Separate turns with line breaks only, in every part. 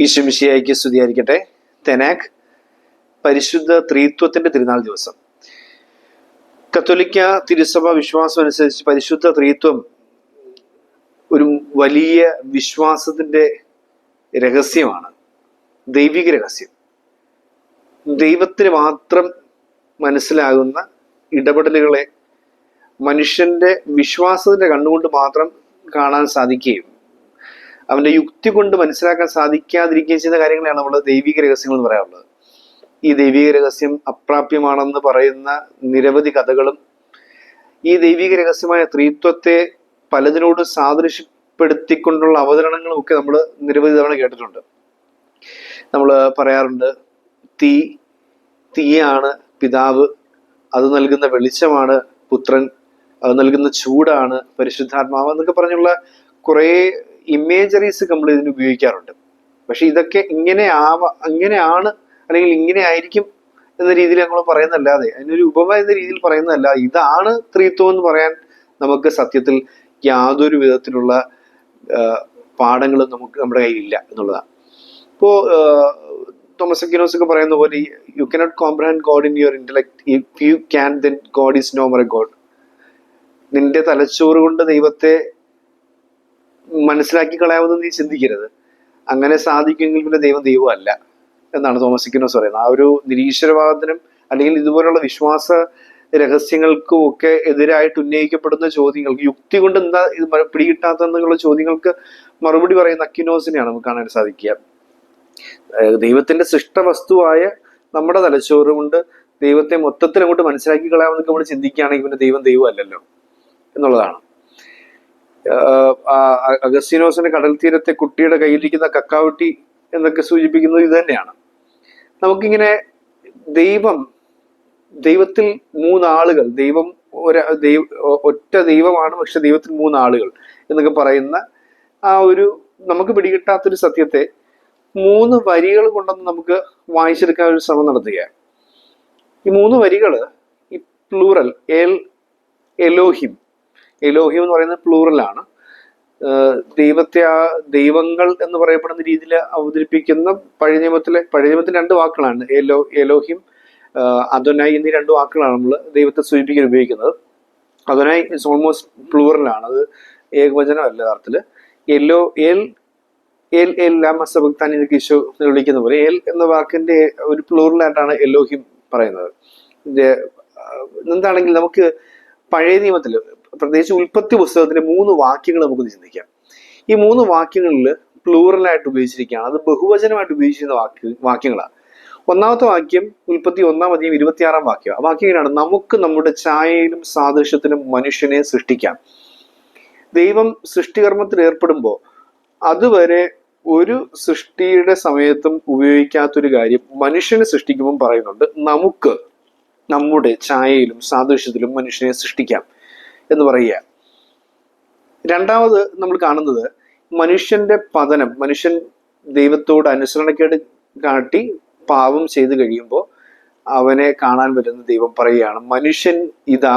ഈശ്വമിശിയായിക്ക് സ്തുതിയായിരിക്കട്ടെ. തെനാക് പരിശുദ്ധ ത്രീത്വത്തിന്റെ തിരുനാൾ ദിവസം. കത്തോലിക്ക തിരുസഭ വിശ്വാസം അനുസരിച്ച് പരിശുദ്ധ ത്രീത്വം ഒരു വലിയ വിശ്വാസത്തിന്റെ രഹസ്യമാണ്. ദൈവിക രഹസ്യം. ദൈവത്തിന് മാത്രം മനസ്സിലാകുന്ന ഇടപെടലുകളെ മനുഷ്യന്റെ വിശ്വാസത്തിന്റെ കണ്ണുകൊണ്ട് മാത്രം കാണാൻ സാധിക്കുകയും അവന്റെ യുക്തി കൊണ്ട് മനസ്സിലാക്കാൻ സാധിക്കാതിരിക്കുകയും ചെയ്യുന്ന കാര്യങ്ങളാണ് നമ്മൾ ദൈവിക രഹസ്യങ്ങൾ എന്ന് പറയാറുള്ളത്. ഈ ദൈവിക രഹസ്യം അപ്രാപ്യമാണെന്ന് പറയുന്ന നിരവധി കഥകളും ഈ ദൈവിക രഹസ്യമായ ത്രീത്വത്തെ പലതിനോട് സാദൃശ്യപ്പെടുത്തിക്കൊണ്ടുള്ള അവതരണങ്ങളും ഒക്കെ നമ്മൾ നിരവധി തവണ കേട്ടിട്ടുണ്ട്. നമ്മൾ പറയാറുണ്ട് തീ തീയാണ് പിതാവ് അത് നൽകുന്ന വെളിച്ചമാണ് പുത്രൻ അത് നൽകുന്ന ചൂടാണ് പരിശുദ്ധാത്മാവ് എന്നൊക്കെ പറഞ്ഞുള്ള കുറേ ഇമേജറീസ് നമ്മൾ ഇതിന് ഉപയോഗിക്കാറുണ്ട്. പക്ഷെ ഇതൊക്കെ ഇങ്ങനെ ആവ ഇങ്ങനെയാണ് അല്ലെങ്കിൽ ഇങ്ങനെ ആയിരിക്കും എന്ന രീതിയിൽ നമ്മൾ പറയുന്നല്ലാതെ അതിനൊരു ഉപമ എന്ന രീതിയിൽ പറയുന്നതല്ല. ഇതാണ് ത്രിത്വം എന്ന് പറയാൻ നമുക്ക് സത്യത്തിൽ യാതൊരു വിധത്തിലുള്ള പാഠങ്ങളും നമുക്ക് നമ്മുടെ കയ്യിലില്ല എന്നുള്ളതാണ്. ഇപ്പോ തോമസ് അക്കിനോസ് ഒക്കെ പറയുന്ന പോലെ you cannot comprehend God in your intellect if you can then God is no more God നിന്റെ തലച്ചോറ് കൊണ്ട് ദൈവത്തെ മനസ്സിലാക്കി കളയാമെന്ന് നീ ചിന്തിക്കരുത്. അങ്ങനെ സാധിക്കുമെങ്കിൽ പിന്നെ ദൈവം ദൈവമല്ല എന്നാണ് തോമസ് പറയുന്നത്. ആ ഒരു നിരീശ്വരവാദത്തിനും അല്ലെങ്കിൽ ഇതുപോലുള്ള വിശ്വാസ രഹസ്യങ്ങൾക്കും ഒക്കെ എതിരായിട്ട് ഉന്നയിക്കപ്പെടുന്ന ചോദ്യങ്ങൾക്ക് യുക്തി കൊണ്ട് എന്താ ഇത് പിടികിട്ടാത്തെന്നുള്ള ചോദ്യങ്ങൾക്ക് മറുപടി പറയുന്ന അക്കിനോസിനെയാണ് നമുക്ക് കാണാൻ സാധിക്കുക. ദൈവത്തിന്റെ സൃഷ്ട വസ്തുവായ നമ്മുടെ തലച്ചോറ് കൊണ്ട് ദൈവത്തെ മൊത്തത്തിൽ അങ്ങോട്ട് മനസ്സിലാക്കി കളയാമെന്നൊക്കെ നമ്മൾ ചിന്തിക്കുകയാണെങ്കിൽ പിന്നെ ദൈവം ദൈവം അല്ലല്ലോ എന്നുള്ളതാണ്. ആഹ് ആ അ- കടൽ തീരത്തെ കുട്ടിയുടെ കയ്യിലിരിക്കുന്ന കക്കാവട്ടി എന്നൊക്കെ സൂചിപ്പിക്കുന്നത് ഇത് തന്നെയാണ്. നമുക്കിങ്ങനെ ദൈവം ദൈവത്തിൽ മൂന്നാളുകൾ ദൈവം ഒരു ദൈവ ഒറ്റ ദൈവമാണ് പക്ഷെ ദൈവത്തിൽ മൂന്നാളുകൾ എന്നൊക്കെ പറയുന്ന ആ ഒരു നമുക്ക് പിടികിട്ടാത്തൊരു സത്യത്തെ മൂന്ന് വരികൾ കൊണ്ടൊന്ന് നമുക്ക് വായിച്ചെടുക്കാൻ ഒരു ശ്രമം നടത്തുകയാണ്. ഈ മൂന്ന് വരികൾ ഈ പ്ലൂറൽ എൽ എലോഹിം എലോഹിം എന്ന് പറയുന്നത് പ്ലൂറലാണ് ദൈവത്തെ ആ ദൈവങ്ങൾ എന്ന് പറയപ്പെടുന്ന രീതിയിൽ അവതരിപ്പിക്കുന്ന പഴയ നിയമത്തിലെ പഴയ നിയമത്തിൽ രണ്ട് വാക്കുകളാണ്. എലോ എലോഹിം അതൊനായി എന്നീ രണ്ട് വാക്കുകളാണ് നമ്മൾ ദൈവത്തെ സൂചിപ്പിക്കാൻ ഉപയോഗിക്കുന്നത്. അതൊനായി ഇറ്റ്സ് ഓൾമോസ്റ്റ് പ്ലൂറലാണ് അത് ഏകവചനമല്ല അർത്ഥത്തിൽ എല്ലോ എൽ എൽ എൽ ലാമ എനിക്ക് ഈശോ വിളിക്കുന്ന പോലെ എൽ എന്ന വാക്കിന്റെ ഒരു പ്ലൂറലായിട്ടാണ് എലോഹിം പറയുന്നത്. എന്താണെങ്കിൽ നമുക്ക് പഴയ നിയമത്തിൽ പ്രത്യേകിച്ച് ഉൽപ്പത്തി പുസ്തകത്തിലെ മൂന്ന് വാക്യങ്ങൾ നമുക്ക് ചിന്തിക്കാം. ഈ മൂന്ന് വാക്യങ്ങളിൽ പ്ലൂറലായിട്ട് ഉപയോഗിച്ചിരിക്കുകയാണ്. അത് ബഹുവചനമായിട്ട് ഉപയോഗിച്ചിരുന്ന വാക്യ വാക്യങ്ങളാണ്. ഒന്നാമത്തെ വാക്യം ഉൽപ്പത്തി ഒന്നാം അധികം ഇരുപത്തിയാറാം വാക്യം. ആ വാക്യം ഇങ്ങനെയാണ്. നമുക്ക് നമ്മുടെ ഛായയിലും സാദൃശ്യത്തിലും മനുഷ്യനെ സൃഷ്ടിക്കാം. ദൈവം സൃഷ്ടികർമ്മത്തിൽ ഏർപ്പെടുമ്പോൾ അതുവരെ ഒരു സൃഷ്ടിയുടെ സമയത്തും ഉപയോഗിക്കാത്തൊരു കാര്യം മനുഷ്യനെ സൃഷ്ടിക്കുമ്പോൾ പറയുന്നുണ്ട്. നമുക്ക് നമ്മുടെ ഛായയിലും സാദൃശ്യത്തിലും മനുഷ്യനെ സൃഷ്ടിക്കാം. എന്ന് പറയുക. രണ്ടാമത് നമ്മൾ കാണുന്നത് മനുഷ്യന്റെ പതനം മനുഷ്യൻ ദൈവത്തോട് അനുസരണക്കേട് കാട്ടി പാപം ചെയ്തു കഴിയുമ്പോൾ അവനെ കാണാൻ പറ്റുന്ന ദൈവം പറയുകയാണ് മനുഷ്യൻ ഇതാ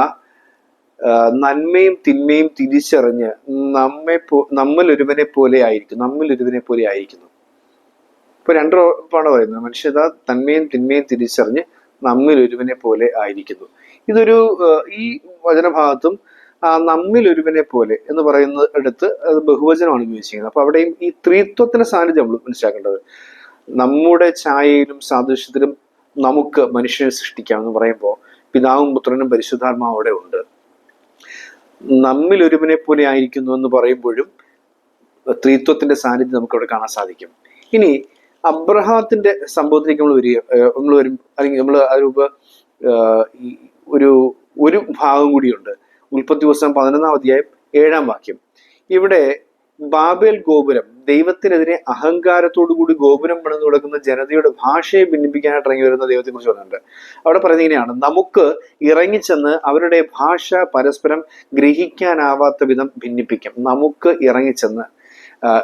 നന്മയും തിന്മയും തിരിച്ചറിഞ്ഞ് നമ്മെ പോ നമ്മൾ ഒരുവനെ പോലെ ആയിരിക്കും നമ്മൾ ഒരുവനെ പോലെ ആയിരിക്കുന്നു. ഇപ്പൊ രണ്ട് പാഠം പറയുന്നത് മനുഷ്യത തന്മയും തിന്മയും തിരിച്ചറിഞ്ഞ് നമ്മിൽ ഒരുവനെ പോലെ ആയിരിക്കുന്നു. ഇതൊരു ഈ വചനഭാഗത്തും നമ്മിൽ ഒരുവനെ പോലെ എന്ന് പറയുന്ന എടുത്ത് അത് ബഹുവചനമാണ് ഉപയോഗിച്ചിരിക്കുന്നത്. അപ്പൊ അവിടെയും ഈ ത്രിത്വത്തിന്റെ സാന്നിധ്യം നമ്മൾ മനസ്സിലാക്കേണ്ടത്. നമ്മുടെ ഛായയിലും സാദൃശ്യത്തിലും നമുക്ക് മനുഷ്യനെ സൃഷ്ടിക്കാം എന്ന് പറയുമ്പോൾ പിതാവും പുത്രനും പരിശുദ്ധാത്മാവും അവിടെ ഉണ്ട്. നമ്മിൽ ഒരുവനെ പോലെ ആയിരിക്കുന്നു എന്ന് പറയുമ്പോഴും ത്രിത്വത്തിന്റെ സാന്നിധ്യം നമുക്ക് അവിടെ കാണാൻ സാധിക്കും. ഇനി അബ്രഹാത്തിന്റെ സംഭവത്തിലേക്ക് നമ്മൾ വരിക നമ്മൾ വരും അല്ലെങ്കിൽ നമ്മൾ ഒരു ഒരു ഭാഗം കൂടിയുണ്ട്. ഉൽപ്പത്തി പുസ്തകം പതിനൊന്നാം അധ്യായം ഏഴാം വാക്യം. ഇവിടെ ബാബേൽ ഗോപുരം ദൈവത്തിനെതിരെ അഹങ്കാരത്തോടു കൂടി ഗോപുരം പണിതു കൊടുക്കുന്ന ജനതയുടെ ഭാഷയെ ഭിന്നിപ്പിക്കാനായിട്ട് ഇറങ്ങി വരുന്ന ദൈവത്തെ കുറിച്ച് പറഞ്ഞിട്ടുണ്ട്. അവിടെ പറയുന്നത് ഇങ്ങനെയാണ് നമുക്ക് ഇറങ്ങിച്ചെന്ന് അവരുടെ ഭാഷ പരസ്പരം ഗ്രഹിക്കാനാവാത്ത വിധം ഭിന്നിപ്പിക്കാം. നമുക്ക് ഇറങ്ങിച്ചെന്ന്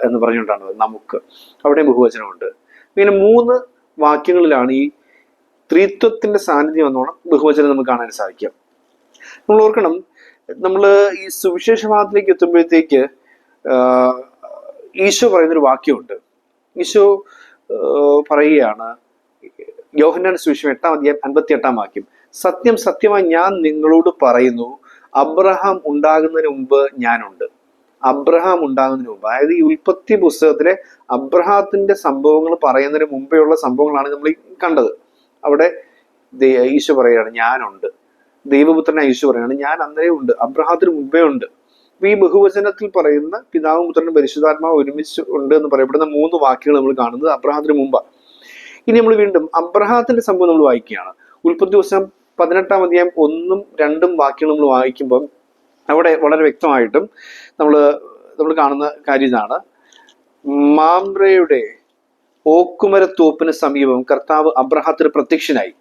എന്ന് പറഞ്ഞുകൊണ്ടാണ് നമുക്ക്. അവിടെ ബഹുവചനമുണ്ട്. ഇങ്ങനെ മൂന്ന് വാക്യങ്ങളിലാണ് ഈ ത്രിത്വത്തിന്റെ സാന്നിധ്യം എന്നോണം ബഹുവചനം നമുക്ക് കാണാൻ സാധിക്കും നമ്മൾ ഓർക്കണം നമ്മൾ ഈ സുവിശേഷ ഭാഗത്തിലേക്ക് എത്തുമ്പോഴത്തേക്ക് ഈശോ പറയുന്നൊരു വാക്യമുണ്ട്. ഈശോ പറയുകയാണ് യോഹന്നാൻ സുവിശേഷം എട്ടാം അധ്യായം അൻപത്തി എട്ടാം വാക്യം സത്യം സത്യമായി ഞാൻ നിങ്ങളോട് പറയുന്നു അബ്രഹാം ഉണ്ടാകുന്നതിന് മുമ്പ് ഞാനുണ്ട്. അബ്രഹാം ഉണ്ടാകുന്നതിന് മുമ്പ് അതായത് ഈ ഉൽപ്പത്തി പുസ്തകത്തിലെ അബ്രഹാത്തിന്റെ സംഭവങ്ങൾ പറയുന്നതിന് മുമ്പേ ഉള്ള സംഭവങ്ങളാണ് നമ്മൾ കണ്ടത്. അവിടെ ഈശോ പറയുകയാണ് ഞാനുണ്ട്. ദൈവപുത്രനായ യേശു പറയാണ് ഞാൻ അന്നേ ഉണ്ട് അബ്രഹാത്തിന് മുമ്പേ ഉണ്ട്. ഈ ബഹുവചനത്തിൽ പറയുന്ന പിതാവും പുത്രനും പരിശുദ്ധാത്മാവ് ഒരുമിച്ച് ഉണ്ട് എന്ന് പറയപ്പെടുന്ന മൂന്ന് വാക്യങ്ങൾ നമ്മൾ കാണുന്നത് അബ്രഹാത്തിന് മുമ്പാണ് ഇനി നമ്മൾ വീണ്ടും അബ്രഹാത്തിന്റെ സംഭവം നമ്മൾ വായിക്കുകയാണ്. ഉൽപ്പത്തി ദിവസം പതിനെട്ടാം അധ്യായം ഒന്നും രണ്ടും വാക്യങ്ങൾ നമ്മൾ വായിക്കുമ്പം അവിടെ വളരെ വ്യക്തമായിട്ടും നമ്മൾ നമ്മൾ കാണുന്ന കാര്യം ഇതാണ്. മാമ്രയുടെ ഓക്കുമരത്തോപ്പിന് സമീപം കർത്താവ് അബ്രഹാത്തിന് പ്രത്യക്ഷനായി.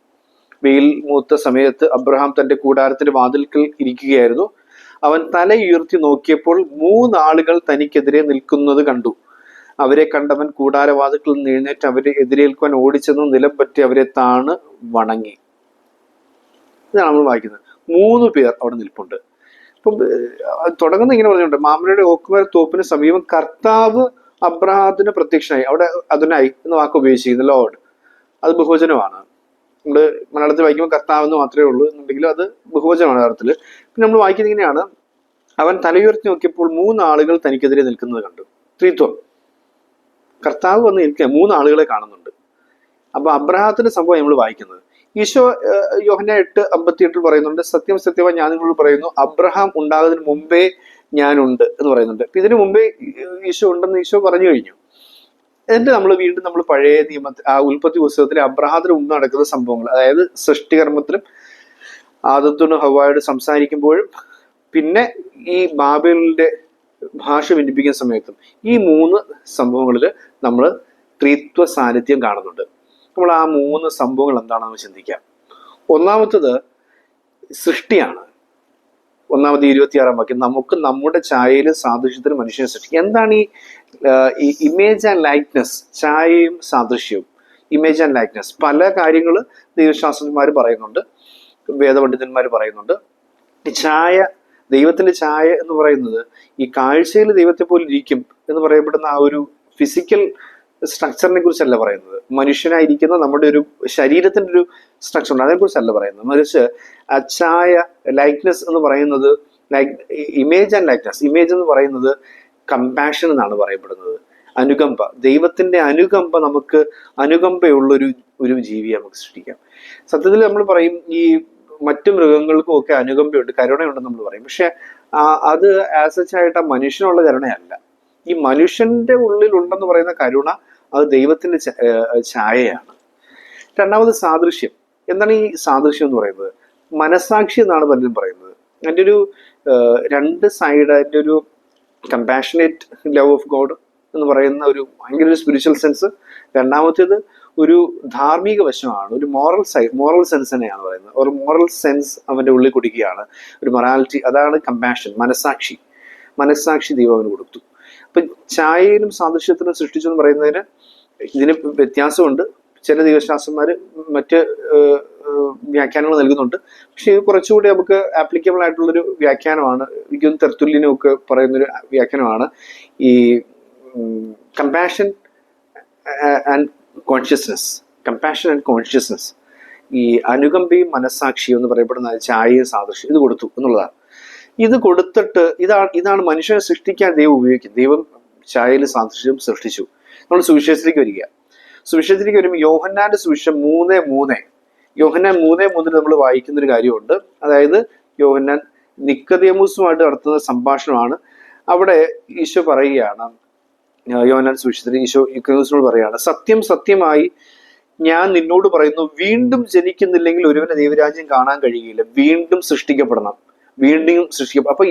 വെയിൽ മൂത്ത സമയത്ത് അബ്രഹാം തന്റെ കൂടാരത്തിന്റെ വാതിൽക്കൽ ഇരിക്കുകയായിരുന്നു. അവൻ തലയുയർത്തി നോക്കിയപ്പോൾ മൂന്നാളുകൾ തനിക്കെതിരെ നിൽക്കുന്നത് കണ്ടു. അവരെ കണ്ടവൻ കൂടാരവാതിൽക്കൽ നിന്ന് അവരെ എതിരേൽക്കുവാൻ ഓടിച്ചെന്ന് നിലം പറ്റി അവരെ താണ് വണങ്ങി. ഇതാണ് നമ്മൾ വായിക്കുന്നത്. മൂന്ന് പേർ അവിടെ നിൽപ്പുണ്ട്. അപ്പം തുടങ്ങുന്ന ഇങ്ങനെ പറഞ്ഞിട്ടുണ്ട്. മാമലയുടെ ഓക്കുമര തോപ്പിന് സമീപം കർത്താവ് അബ്രഹാത്തിന് പ്രത്യക്ഷനായി. അവിടെ അതിനായി എന്ന വാക്ക് ഉപയോഗിച്ചിരിക്കുന്നു ലോഡ് അത് ബഹുവചനമാണ് നമ്മൾ മലയാളത്തിൽ വായിക്കുമ്പോൾ കർത്താവ് എന്ന് മാത്രമേ ഉള്ളൂ എന്നുണ്ടെങ്കിലും അത് ബഹുവചനമാണ് അർത്ഥത്തിൽ പിന്നെ നമ്മൾ വായിക്കുന്നത് ഇങ്ങനെയാണ്. അവൻ തലയുയർത്തി നോക്കിയപ്പോൾ മൂന്നാളുകൾ തനിക്കെതിരെ നിൽക്കുന്നത് കണ്ടു. ത്രിത്വം. കർത്താവ് വന്ന് എനിക്ക് മൂന്ന് ആളുകളെ കാണുന്നുണ്ട്. അപ്പൊ അബ്രഹാത്തിന്റെ സംഭവം നമ്മൾ വായിക്കുന്നത്. ഈശോ യോഹന എട്ട് അമ്പത്തി എട്ടിൽ പറയുന്നുണ്ട് സത്യം സത്യമായി ഞാൻ നിങ്ങളോട് പറയുന്നു അബ്രഹാം ഉണ്ടാകുന്നതിന് മുമ്പേ ഞാനുണ്ട് എന്ന് പറയുന്നുണ്ട്. ഇതിനു മുമ്പേ ഈശോ ഉണ്ടെന്ന് ഈശോ പറഞ്ഞു കഴിഞ്ഞു. എന്നിട്ട് നമ്മൾ വീണ്ടും നമ്മൾ പഴയ നിയമത്തിൽ ആ ഉൽപ്പത്തി പുസ്തകത്തിലെ അബ്രഹാദിന് മുമ്പ് നടക്കുന്ന സംഭവങ്ങൾ അതായത് സൃഷ്ടികർമ്മത്തിലും ആദത്തോടും ഹവായോട് സംസാരിക്കുമ്പോഴും പിന്നെ ഈ ബാബേലിന്റെ ഭാഷ ഭിന്നിപ്പിക്കുന്ന സമയത്തും ഈ മൂന്ന് സംഭവങ്ങളിൽ നമ്മൾ ത്രിത്വ സാന്നിധ്യം കാണുന്നുണ്ട്. നമ്മൾ ആ മൂന്ന് സംഭവങ്ങൾ എന്താണെന്ന് ചിന്തിക്കാം. ഒന്നാമത്തത് സൃഷ്ടിയാണ്. ഒന്നാമത് ഇരുപത്തിയാറാം വാക്യം നമുക്ക് നമ്മുടെ ഛായയിലും സാദൃശ്യത്തിലും മനുഷ്യനെ സൃഷ്ടിക്കും എന്താണ് ഈ ഈ ഇമേജ് ആൻഡ് ലൈക്നെസ് ഛായയും സാദൃശ്യവും ഇമേജ് ആൻഡ് ലൈക്നെസ് പല കാര്യങ്ങൾ ദൈവശാസ്ത്രജ്ഞന്മാർ പറയുന്നുണ്ട് വേദപണ്ഡിതന്മാർ പറയുന്നുണ്ട്. ഛായ ദൈവത്തിന്റെ ഛായ എന്ന് പറയുന്നത് ഈ കാഴ്ചയിൽ ദൈവത്തെ പോലെ ഇരിക്കും എന്ന് പറയപ്പെടുന്ന ആ ഒരു ഫിസിക്കൽ സ്ട്രക്ചറിനെ കുറിച്ചല്ല പറയുന്നത്. മനുഷ്യനായിരിക്കുന്ന നമ്മുടെ ഒരു ശരീരത്തിന്റെ ഒരു സ്ട്രക്ചർ ഉണ്ട് അതിനെക്കുറിച്ചല്ല പറയുന്നത്. മറിച്ച് ആ ഛായ ലൈക്നെസ് എന്ന് പറയുന്നത് like image and likeness image എന്ന് പറയുന്നത് കമ്പാഷൻ എന്നാണ് പറയപ്പെടുന്നത്. അനുകമ്പ. ദൈവത്തിന്റെ അനുകമ്പ നമുക്ക് അനുകമ്പയുള്ളൊരു ഒരു ജീവിയെ നമുക്ക് സൃഷ്ടിക്കാം. സത്യത്തിൽ നമ്മൾ പറയും ഈ മറ്റു മൃഗങ്ങൾക്കും ഒക്കെ അനുകമ്പയുണ്ട് കരുണയുണ്ടെന്ന് നമ്മൾ പറയും. പക്ഷെ അത് ആസ് എച്ച് ആയിട്ട് ആ മനുഷ്യനുള്ള കരുണയല്ല. ഈ മനുഷ്യന്റെ ഉള്ളിൽ ഉണ്ടെന്ന് പറയുന്ന കരുണ അത് ദൈവത്തിന്റെ ഛായയാണ്. രണ്ടാമത് സാദൃശ്യം. എന്താണ് ഈ സാദൃശ്യം എന്ന് പറയുന്നത്? മനസാക്ഷി എന്നാണ് പലരും പറയുന്നത്. അതിന്റെ ഒരു രണ്ട് സൈഡ് അതിന്റെ ഒരു കമ്പാഷനേറ്റ് ലവ് ഓഫ് ഗോഡ് എന്ന് പറയുന്ന ഒരു ഭയങ്കര ഒരു സ്പിരിച്വൽ സെൻസ് രണ്ടാമത്തേത് ഒരു ധാർമ്മിക വശമാണ്. ഒരു മോറൽ സൈ മോറൽ തന്നെയാണ് പറയുന്നത്. ഒരു മോറൽ സെൻസ് അവന്റെ ഉള്ളിൽ കുടിക്കുകയാണ്. ഒരു മൊറാലിറ്റി അതാണ് കമ്പാഷൻ മനസാക്ഷി മനസാക്ഷി ദൈവം അവന് കൊടുത്തു. അപ്പം ഛായയിലും സാദൃശ്യത്തിനും സൃഷ്ടിച്ചു എന്ന് പറയുന്നതിന് ഇതിന് വ്യത്യാസമുണ്ട്. ചില ദൈവശാസ്ത്രന്മാർ മറ്റ് വ്യാഖ്യാനങ്ങൾ നൽകുന്നുണ്ട്. പക്ഷെ ഇത് കുറച്ചുകൂടി നമുക്ക് ആപ്ലിക്കബിൾ ആയിട്ടുള്ളൊരു വ്യാഖ്യാനമാണ്. എനിക്കൊന്ന് തെർത്തുല്യനും ഒക്കെ പറയുന്നൊരു വ്യാഖ്യാനമാണ്. ഈ compassion and consciousness compassion and consciousness ഈ അനുകമ്പയും മനസ്സാക്ഷിയും എന്ന് പറയപ്പെടുന്ന ചായയും സാദൃശ്യം. ഇത് കൊടുത്തു എന്നുള്ളതാണ്. ഇത് കൊടുത്തിട്ട് ഇതാണ് ഇതാണ് മനുഷ്യനെ സൃഷ്ടിക്കാൻ ദൈവം ഉപയോഗിക്കുന്നത്. ദൈവം ചായയിലും സാദൃശ്യം സൃഷ്ടിച്ചു. നമ്മൾ സുവിശേഷത്തിലേക്ക് വരിക. സുവിശേഷത്തിലേക്ക് വരുമ്പോൾ യോഹന്നാന്റെ സുവിശേഷം മൂന്ന് മൂന്ന്. യോഹന്നാൻ മൂന്ന് മൂന്നിൽ നമ്മൾ വായിക്കുന്ന ഒരു കാര്യമുണ്ട്. അതായത് യോഹന്നാൻ നിക്കതേമൂസുമായിട്ട് നടത്തുന്ന സംഭാഷണമാണ്. അവിടെ ഈശോ പറയുകയാണ് യോഹന്നാൻ സുവിശേഷത്തിൽ ഈശോ നിക്കതേമൂസിനോട് പറയുകയാണ് സത്യം സത്യമായി ഞാൻ നിന്നോട് പറയുന്നു വീണ്ടും ജനിക്കുന്നില്ലെങ്കിൽ ഒരുവനെ ദൈവരാജ്യം കാണാൻ കഴിയില്ല വീണ്ടും സൃഷ്ടിക്കപ്പെടണം. വീണ്ടും സൃഷ്ടിക്കും. അപ്പൊ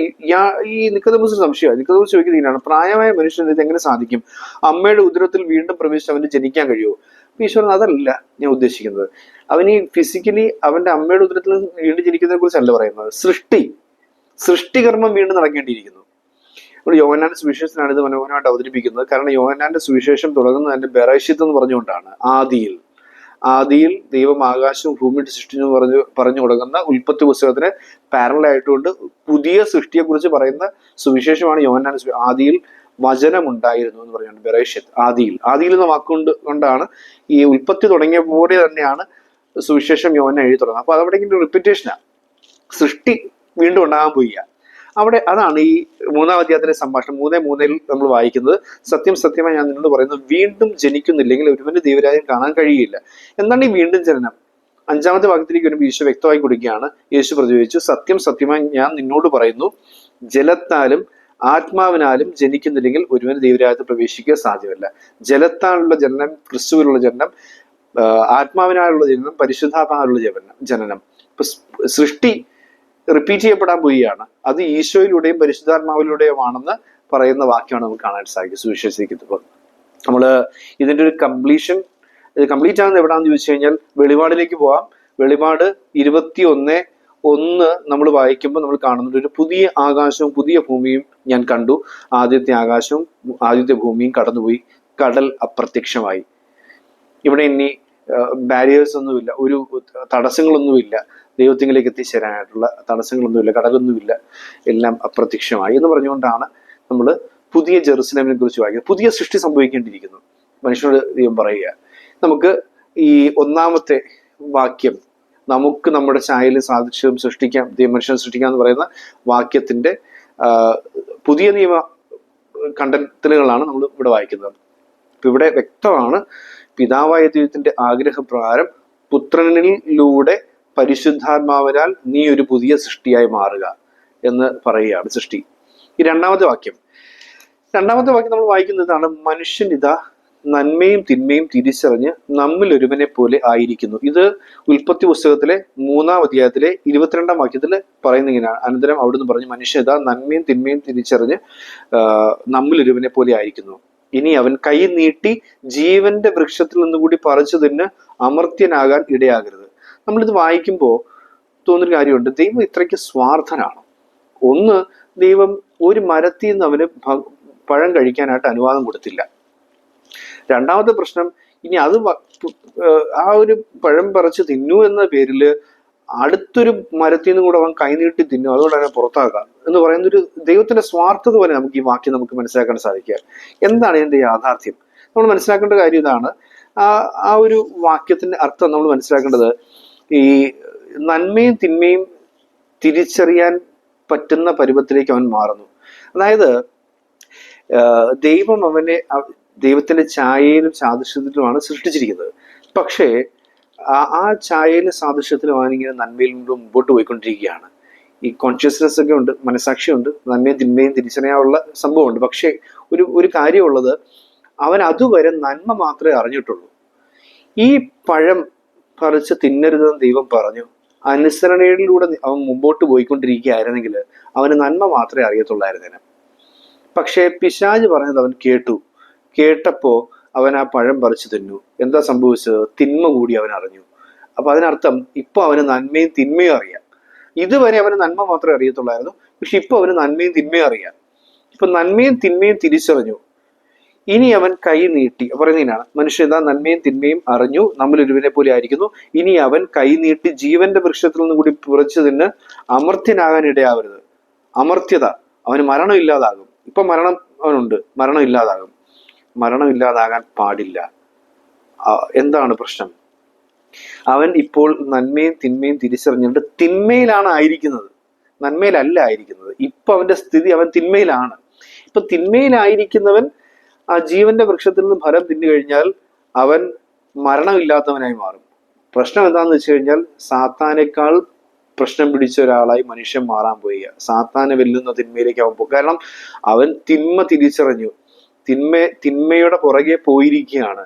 ഈ- നിക്കതമൂസിന് സംശയമാണ് നിക്കതമൂസ് ചോദിക്കുന്നത് ഇങ്ങനെയാണ്. പ്രായമായ മനുഷ്യന് ഇത് എങ്ങനെ സാധിക്കും? അമ്മയുടെ ഉദരത്തിൽ വീണ്ടും പ്രവേശിച്ച് അവന് ജനിക്കാൻ കഴിയുമോ? ഈശ്വരൻ അതല്ല ഞാൻ ഉദ്ദേശിക്കുന്നത്. അവൻ ഈ ഫിസിക്കലി അവന്റെ അമ്മയുടെ ഉദരത്തിൽ വീണ്ടും ജനിക്കുന്നതിനെ കുറിച്ചല്ല പറയുന്നത്. സൃഷ്ടി. സൃഷ്ടികർമ്മം വീണ്ടും നടക്കേണ്ടിയിരിക്കുന്നു. ഇവിടെ യോഹനാന്റെ സുവിശേഷത്തിനാണ് ഇത് മനോഹരമായിട്ട് അവതരിപ്പിക്കുന്നത്. കാരണം യോഹനാന്റെ സുവിശേഷം തുടങ്ങുന്നത് അതിന്റെ ബെറൈഷിത്ത് എന്ന് പറഞ്ഞുകൊണ്ടാണ്. ആദിയിൽ. ആദിയിൽ ദൈവം ആകാശവും ഭൂമി സൃഷ്ടിച്ചു പറഞ്ഞു പറഞ്ഞു തുടങ്ങുന്ന ഉൽപ്പത്തി പുസ്തകത്തിന് പാരലായിട്ടുകൊണ്ട് പുതിയ സൃഷ്ടിയെ കുറിച്ച് പറയുന്ന സുവിശേഷമാണ് യോഹന്നാൻ സുവി- ആദിയിൽ വചനമുണ്ടായിരുന്നു എന്ന് പറയുന്നത് ബെറേഷ്യത്ത്. ആദിയിൽ. ആദിയിൽ എന്ന വാക്കുകൊണ്ട് കൊണ്ടാണ് ഈ ഉൽപ്പത്തി തുടങ്ങിയ പോലെ തന്നെയാണ് സുവിശേഷം യോഹന്നാൻ എഴുതി തുടങ്ങുന്നത്. അപ്പൊ അതവിടെ ഒരു റിപ്പീറ്റേഷനാണ് സൃഷ്ടി വീണ്ടും ഉണ്ടാകാൻ പോവുക അവിടെ അതാണ് ഈ മൂന്നാം അധ്യായത്തിലെ സംഭാഷണം. മൂന്നേ മൂന്നിൽ നമ്മൾ വായിക്കുന്നത് സത്യം സത്യമായി ഞാൻ നിന്നോട് പറയുന്നത് വീണ്ടും ജനിക്കുന്നില്ലെങ്കിൽ ഒരുവന്റെ ദൈവരാജ്യം കാണാൻ കഴിയില്ല. എന്താണ് ഈ വീണ്ടും ജനനം? അഞ്ചാമത്തെ ഭാഗത്തിലേക്ക് വരുമ്പോൾ ഈശോ വ്യക്തമായി കൊടുക്കുകയാണ്. യേശു പ്രതികരിച്ചു സത്യം സത്യമായി ഞാൻ നിന്നോട് പറയുന്നു ജലത്താലും ആത്മാവിനാലും ജനിക്കുന്നില്ലെങ്കിൽ ഒരുവന് ദൈവരാജ്യത്ത് പ്രവേശിക്കുക സാധ്യമല്ല. ജലത്താലുള്ള ജനനം ക്രിസ്തുവിലുള്ള ജനനം ആത്മാവിനാലുള്ള ജനനം പരിശുദ്ധാത്മാവിനുള്ള ജനനം ജനനം. സൃഷ്ടി റിപ്പീറ്റ് ചെയ്യപ്പെടാൻ പോവുകയാണ്. അത് ഈശോയിലൂടെയും പരിശുദ്ധാത്മാവിലൂടെയുമാണെന്ന് പറയുന്ന വാക്യമാണ് നമുക്ക് കാണാൻ സാധിക്കും സുവിശേഷിക്കുന്നത് നമ്മൾ ഇതിന്റെ ഒരു കംപ്ലീഷൻ കംപ്ലീറ്റ് ആകുന്നത് എവിടാന്ന് ചോദിച്ചു കഴിഞ്ഞാൽ വെളിപാടിലേക്ക് പോവാം. വെളിപാട് ഇരുപത്തി ഒന്ന് ഒന്ന് നമ്മൾ വായിക്കുമ്പോൾ നമ്മൾ കാണുന്നുണ്ട്. ഒരു പുതിയ ആകാശവും പുതിയ ഭൂമിയും ഞാൻ കണ്ടു. ആദ്യത്തെ ആകാശവും ആദ്യത്തെ ഭൂമിയും കടന്നുപോയി. കടൽ അപ്രത്യക്ഷമായി. ഇവിടെ ഇനി ബാരിയേഴ്സ് ഒന്നുമില്ല. ഒരു തടസ്സങ്ങളൊന്നുമില്ല. ദൈവത്തിങ്കിലേക്ക് എത്തിച്ചേരാനായിട്ടുള്ള തടസ്സങ്ങളൊന്നുമില്ല കടലൊന്നുമില്ല. എല്ലാം അപ്രത്യക്ഷമായി എന്ന് പറഞ്ഞുകൊണ്ടാണ് നമ്മൾ പുതിയ ജെറുസലേമിനെ കുറിച്ച് വായിക്കുന്നത്. പുതിയ സൃഷ്ടി സംഭവിക്കേണ്ടിയിരിക്കുന്നു. മനുഷ്യനോട് ദൈവം പറയുക നമുക്ക് ഈ ഒന്നാമത്തെ വാക്യം നമുക്ക് നമ്മുടെ ചായലും സാദൃശ്യവും സൃഷ്ടിക്കാം ദൈവം മനുഷ്യനെ സൃഷ്ടിക്കാം എന്ന് പറയുന്ന വാക്യത്തിന്റെ പുതിയ നിയമ കണ്ടെത്തലുകളാണ് നമ്മൾ ഇവിടെ വായിക്കുന്നത്. അപ്പൊ ഇവിടെ വ്യക്തമാണ് പിതാവായ ദൈവത്തിന്റെ ആഗ്രഹപ്രകാരം പുത്രനിലൂടെ പരിശുദ്ധാത്മാവിനാൽ നീ ഒരു പുതിയ സൃഷ്ടിയായി മാറുക എന്ന് പറയുകയാണ് സൃഷ്ടി. ഈ രണ്ടാമത്തെ വാക്യം. രണ്ടാമത്തെ വാക്യം നമ്മൾ വായിക്കുന്നതാണ് മനുഷ്യൻ ഇതാ നന്മയും തിന്മയും തിരിച്ചറിഞ്ഞ് നമ്മിൽ ഒരുവനെ പോലെ ആയിരിക്കുന്നു. ഇത് ഉൽപ്പത്തി പുസ്തകത്തിലെ മൂന്നാം അധ്യായത്തിലെ ഇരുപത്തിരണ്ടാം വാക്യത്തിൽ പറയുന്ന ഇങ്ങനെയാണ്. അനന്തരം അവിടുന്ന് പറഞ്ഞു മനുഷ്യൻ ഇതാ നന്മയും തിന്മയും തിരിച്ചറിഞ്ഞ് നമ്മിൽ ഒരുവനെ പോലെ ആയിരിക്കുന്നു. ഇനി അവൻ കൈ നീട്ടി ജീവന്റെ വൃക്ഷത്തിൽ നിന്നുകൂടി പറിച്ചു തിന്ന് അമർത്യനാകാൻ ഇടയാകരുത്. നമ്മളിത് വായിക്കുമ്പോൾ തോന്നുന്നൊരു കാര്യമുണ്ട്. ദൈവം ഇത്രയ്ക്ക് സ്വാർത്ഥനാണ്. ഒന്ന് ദൈവം ഒരു മരത്തിൽ നിന്ന് അവന് പഴം കഴിക്കാനായിട്ട് അനുവാദം കൊടുത്തില്ല. രണ്ടാമത്തെ പ്രശ്നം ഇനി അത് ആ ഒരു പഴം പറിച്ച് തിന്നു എന്ന പേരിൽ അടുത്തൊരു മരത്തിൽ നിന്നും കൂടെ അവൻ കൈനീട്ടി തിന്നു. അതുകൊണ്ട് അവനെ പുറത്താക്കാം എന്ന് പറയുന്ന ഒരു ദൈവത്തിന്റെ സ്വാർത്ഥത പോലെ നമുക്ക് ഈ വാക്യം നമുക്ക് മനസ്സിലാക്കാൻ സാധിക്കുക. എന്താണ് ഇതിന്റെ യാഥാർത്ഥ്യം? നമ്മൾ മനസ്സിലാക്കേണ്ട കാര്യം ഇതാണ്. ആ ആ ഒരു വാക്യത്തിന്റെ അർത്ഥം നമ്മൾ മനസ്സിലാക്കേണ്ടത് ഈ നന്മയും തിന്മയും തിരിച്ചറിയാൻ പറ്റുന്ന പരുവത്തിലേക്ക് അവൻ മാറുന്നു. അതായത് ദൈവം അവനെ ദൈവത്തിന്റെ ഛായയിലും സാദൃശ്യത്തിലുമാണ് സൃഷ്ടിച്ചിരിക്കുന്നത്. പക്ഷേ ആ ഛായയിലും സാദൃശ്യത്തിലും അവനിങ്ങനെ നന്മയിൽ മുമ്പോട്ട് പോയിക്കൊണ്ടിരിക്കുകയാണ്. ഈ കോൺഷ്യസ്നെസ് ഒക്കെ ഉണ്ട് മനസാക്ഷിയുണ്ട് നന്മയും തിന്മയും തിരിച്ചറിയാനുള്ള സംഭവമുണ്ട്. പക്ഷേ ഒരു ഒരു കാര്യമുള്ളത് അവൻ അതുവരെ നന്മ മാത്രമേ അറിഞ്ഞിട്ടുള്ളൂ. ഈ പഴം പറിച്ച് തിന്നരുതെന്ന് ദൈവം പറഞ്ഞു. അനുസരണയിലൂടെ അവൻ മുമ്പോട്ട് പോയിക്കൊണ്ടിരിക്കുകയായിരുന്നെങ്കിൽ അവന് നന്മ മാത്രമേ അറിയത്തുള്ളായിരുന്നേനെ. പക്ഷേ പിശാജ് പറഞ്ഞത് അവൻ കേട്ടു. കേട്ടപ്പോ അവൻ ആ പഴം പറിച്ചു തിന്നു. എന്താ സംഭവിച്ചത്? തിന്മ കൂടി അവൻ അറിഞ്ഞു. അപ്പൊ അതിനർത്ഥം ഇപ്പൊ അവന് നന്മയും തിന്മയും അറിയാം. ഇതുവരെ അവന് നന്മ മാത്രമേ അറിയത്തുള്ളായിരുന്നു. പക്ഷെ ഇപ്പൊ അവന് നന്മയും തിന്മയും അറിയാം. ഇപ്പൊ നന്മയും തിന്മയും തിരിച്ചറിഞ്ഞു. ഇനി അവൻ കൈ നീട്ടി. പറയുന്നതിനാണ് മനുഷ്യൻ ഇതാ നന്മയും തിന്മയും അറിഞ്ഞു. നമ്മൾ ഒരുവിനെ പോലെ ആയിരിക്കുന്നു. ഇനി അവൻ കൈ നീട്ടി ജീവന്റെ വൃക്ഷത്തിൽ നിന്ന് കൂടി പുറച്ചു തിന്ന് അമർത്യനാകാൻ ഇടയാവരുത്. അമർത്യത. അവന് മരണം ഇല്ലാതാകും. ഇപ്പൊ മരണം അവനുണ്ട്. മരണം ഇല്ലാതാകും. മരണം ഇല്ലാതാകാൻ പാടില്ല. എന്താണ് പ്രശ്നം? അവൻ ഇപ്പോൾ നന്മയും തിന്മയും തിരിച്ചറിഞ്ഞിട്ട് തിന്മയിലാണ് ആയിരിക്കുന്നത്. നന്മയിലല്ല ആയിരിക്കുന്നത്. ഇപ്പൊ അവന്റെ സ്ഥിതി അവൻ തിന്മയിലാണ്. ഇപ്പൊ തിന്മയിലായിരിക്കുന്നവൻ ആ ജീവന്റെ വൃക്ഷത്തിൽ നിന്ന് ഫലം തിന്നു കഴിഞ്ഞാൽ അവൻ മരണമില്ലാത്തവനായി മാറും. പ്രശ്നം എന്താണെന്ന് വെച്ച് കഴിഞ്ഞാൽ സാത്താനേക്കാൾ പ്രശ്നം പിടിച്ച ഒരാളായി മനുഷ്യൻ മാറാൻ പോയി സാത്താനെ വെല്ലുന്ന തിന്മയിലേക്ക് അവൻ പോകും. കാരണം അവൻ തിന്മ തിരിച്ചറിഞ്ഞു. തിന്മ തിന്മയുടെ പുറകെ പോയിരിക്കുകയാണ്.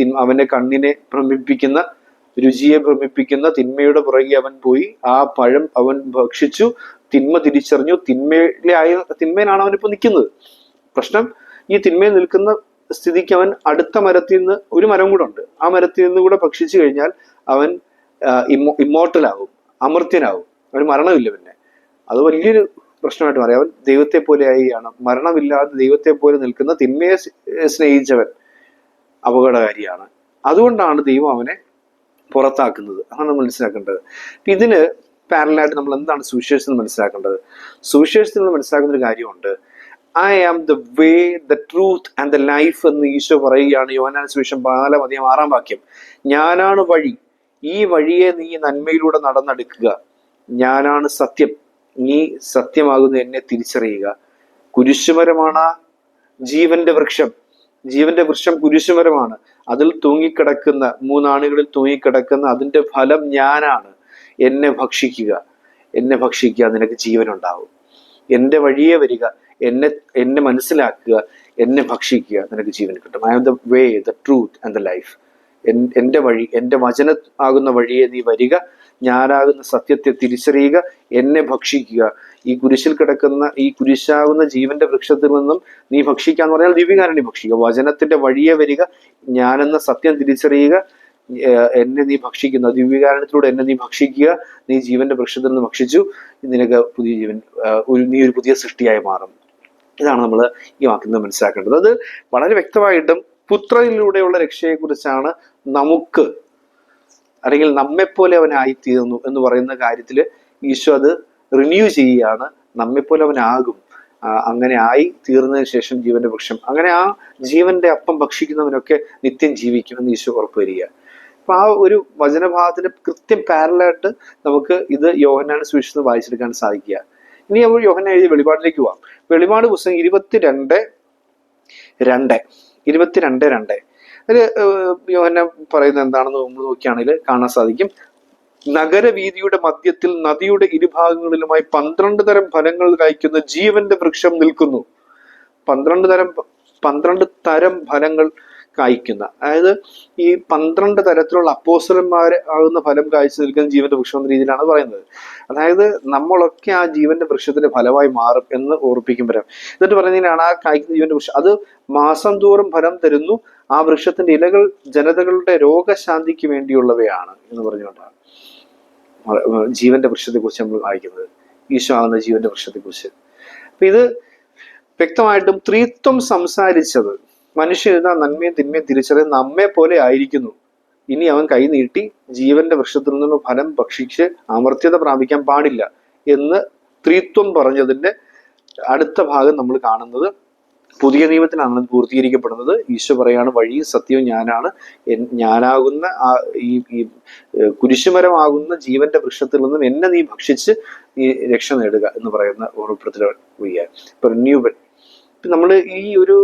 തിന്മ അവന്റെ കണ്ണിനെ ഭ്രമിപ്പിക്കുന്ന രുചിയെ ഭ്രമിപ്പിക്കുന്ന തിന്മയുടെ പുറകെ അവൻ പോയി. ആ പഴം അവൻ ഭക്ഷിച്ചു തിന്മ തിരിച്ചറിഞ്ഞു. തിന്മയിലെ ആയ തിന്മയിലാണ് അവനിപ്പോ നിൽക്കുന്നത്. പ്രശ്നം ഈ തിന്മയിൽ നിൽക്കുന്ന സ്ഥിതിക്ക് അവൻ അടുത്ത മരത്തിൽ നിന്ന് ഒരു മരം കൂടെ ഉണ്ട്. ആ മരത്തിൽ നിന്ന് കൂടെ ഭക്ഷിച്ചു കഴിഞ്ഞാൽ അവൻ ഇമ്മോ ഇമ്മോർട്ടലാകും അമർത്യനാകും അവന് മരണമില്ല പിന്നെ. അത് വലിയൊരു പ്രശ്നമായിട്ട് മാറി. അവൻ ദൈവത്തെ പോലെ ആയിയാണ് മരണമില്ലാതെ ദൈവത്തെ പോലെ നിൽക്കുന്ന തിന്മയെ സ്നേഹിച്ചവൻ അപകടകാരിയാണ്. അതുകൊണ്ടാണ് ദൈവം അവനെ പുറത്താക്കുന്നത്. അതാണ് മനസ്സിലാക്കേണ്ടത്. ഇതിന് പാരലായിട്ട് നമ്മൾ എന്താണ് സുവിശേഷം മനസ്സിലാക്കേണ്ടത്? സുവിശേഷത്തിൽ നമ്മൾ മനസ്സിലാക്കുന്ന ഒരു കാര്യമുണ്ട്. I am the way the truth and the life എന്ന് ഈശോ പറയുകയാണ് യോനാൻ സുവിശേഷം പതിനാലാം അധികം ആറാം വാക്യം. ഞാനാണ് വഴി. ഈ വഴിയെ നീ നന്മയിലൂടെ നടന്നെടുക്കുക. ഞാനാണ് സത്യം. നീ സത്യമാകുന്ന എന്നെ തിരിച്ചറിയുക. കുരിശുമരമാണ് ജീവന്റെ വൃക്ഷം. ജീവന്റെ വൃക്ഷം കുരിശുമരമാണ്. അതിൽ തൂങ്ങിക്കിടക്കുന്ന മൂന്നാണികളിൽ തൂങ്ങിക്കിടക്കുന്ന അതിന്റെ ഫലം ഞാനാണ്. എന്നെ ഭക്ഷിക്കുക. എന്നെ ഭക്ഷിക്കുക നിനക്ക് ജീവനുണ്ടാവും എന്റെ വഴിയെ വരിക. എന്നെ എന്നെ മനസ്സിലാക്കുക എന്നെ ഭക്ഷിക്കുക നിനക്ക് ജീവൻ കിട്ടും. I am the way the truth and the life എന്റെ വഴി എന്റെ വചന ആകുന്ന വഴിയെ നീ വരിക ഞാനാകുന്ന സത്യത്തെ തിരിച്ചറിയുക എന്നെ ഭക്ഷിക്കുക. ഈ കുരിശിൽ കിടക്കുന്ന ഈ കുരിശാകുന്ന ജീവന്റെ വൃക്ഷത്തിൽ നിന്നും നീ ഭക്ഷിക്കുക എന്ന് പറഞ്ഞാൽ ദിവ്യകാരണി ഭക്ഷിക്കുക. വചനത്തിന്റെ വഴിയെ വരിക ഞാനെന്ന സത്യം തിരിച്ചറിയുക എന്നെ നീ ഭക്ഷിക്കുന്ന. ദിവ്യകാരണത്തിലൂടെ എന്നെ നീ ഭക്ഷിക്കുക നീ ജീവന്റെ വൃക്ഷത്തിൽ നിന്ന് ഭക്ഷിച്ചു നിനക്ക് പുതിയ ജീവൻ ഒരു നീ ഒരു പുതിയ സൃഷ്ടിയായി മാറും. ഇതാണ് നമ്മൾ ഈ വാക്കിൽ നിന്ന് മനസ്സിലാക്കേണ്ടത്. അത് വളരെ വ്യക്തമായിട്ടും പുത്രനിലൂടെയുള്ള രക്ഷയെക്കുറിച്ചാണ് നമുക്ക് അല്ലെങ്കിൽ നമ്മെപ്പോലെ അവനായിത്തീരുന്നു എന്ന് പറയുന്ന കാര്യത്തിൽ ഈശോ അത് റിന്യൂ ചെയ്യുകയാണ്. നമ്മെപ്പോലെ അവനാകും. അങ്ങനെ ആയി തീർന്നതിന് ശേഷം ജീവന്റെ പക്ഷം അങ്ങനെ ആ ജീവന്റെ അപ്പം ഭക്ഷിക്കുന്നവനൊക്കെ നിത്യം ജീവിക്കുമെന്ന് ഈശോ ഉറപ്പ് ഉറപ്പുവരിക അപ്പൊ ആ ഒരു വചനഭാഗത്തിന് കൃത്യം പാരലായിട്ട് നമുക്ക് ഇത് യോഹനാണ് സുവിശേഷം വായിച്ചെടുക്കാൻ സാധിക്കുക ഇനി നമ്മൾ യോഹന എഴുതിയ വെളിപാടിലേക്ക് പോവാം. വെളിപാട് പുസ്തകം ഇരുപത്തിരണ്ട് രണ്ട്. ഇരുപത്തിരണ്ട് രണ്ട്. അതിൽ യോഹന പറയുന്നത് എന്താണെന്ന് നമ്മൾ നോക്കുകയാണെങ്കിൽ കാണാൻ സാധിക്കും. നഗരവീതിയുടെ മധ്യത്തിൽ നദിയുടെ ഇരുഭാഗങ്ങളിലുമായി പന്ത്രണ്ട് തരം ഫലങ്ങൾ കായ്ക്കുന്ന ജീവന്റെ വൃക്ഷം നിൽക്കുന്നു. പന്ത്രണ്ട് തരം പന്ത്രണ്ട് തരം ഫലങ്ങൾ കായ്ക്കുന്ന. അതായത് ഈ പന്ത്രണ്ട് തരത്തിലുള്ള അപ്പോസലന്മാരെ ആകുന്ന ഫലം കായ്ച്ചു നിൽക്കുന്ന ജീവന്റെ വൃക്ഷം എന്ന രീതിയിലാണ് പറയുന്നത്. അതായത് നമ്മളൊക്കെ ആ ജീവന്റെ വൃക്ഷത്തിന്റെ ഫലമായി മാറും എന്ന് ഓർപ്പിക്കും വരാം. എന്നിട്ട് പറയുന്നതിനാണ് ആ കായ്ക്കുന്ന ജീവന്റെ വൃക്ഷം. അത് മാസം തോറും ഫലം തരുന്നു. ആ വൃക്ഷത്തിന്റെ ഇലകൾ ജനതകളുടെ രോഗശാന്തിക്ക് വേണ്ടിയുള്ളവയാണ് എന്ന് പറഞ്ഞുകൊണ്ടാണ്. ജീവന്റെ വൃക്ഷത്തെക്കുറിച്ച് നമ്മൾ വായിക്കുന്നത്. ഈശോ ആകുന്ന ജീവന്റെ വൃക്ഷത്തെക്കുറിച്ച്. അപ്പൊ ഇത് വ്യക്തമായിട്ടും ത്രിത്വം സംസാരിച്ചത് എഴുതാൻ നന്മയും തിന്മയും തിരിച്ചറിയുന്ന നമ്മെ പോലെ ആയിരിക്കുന്നു. ഇനി അവൻ കൈ നീട്ടി ജീവന്റെ വൃക്ഷത്തിൽ നിന്ന് ഫലം ഭക്ഷിച്ച് അമർത്യത പ്രാപിക്കാൻ പാടില്ല എന്ന് ത്രിത്വം പറഞ്ഞതിന്റെ അടുത്ത ഭാഗം നമ്മൾ കാണുന്നത് പുതിയ നിയമത്തിലാണ് അത് പൂർത്തീകരിക്കപ്പെടുന്നത്. ഈശോ പറയാണ് വഴിയും സത്യവും ഞാനാണ്. ഞാനാകുന്ന ആ ഈ ഈ കുരിശുമരമാകുന്ന ജീവന്റെ വൃക്ഷത്തിൽ നിന്നും എന്നെ നീ ഭക്ഷിച്ച് നീ രക്ഷ നേടുക എന്ന് പറയുന്ന ഓർമ്മപ്പെടുത്തൽ ഇപ്പൊ ന്യൂബൻ. നമ്മൾ ഈ ഒരു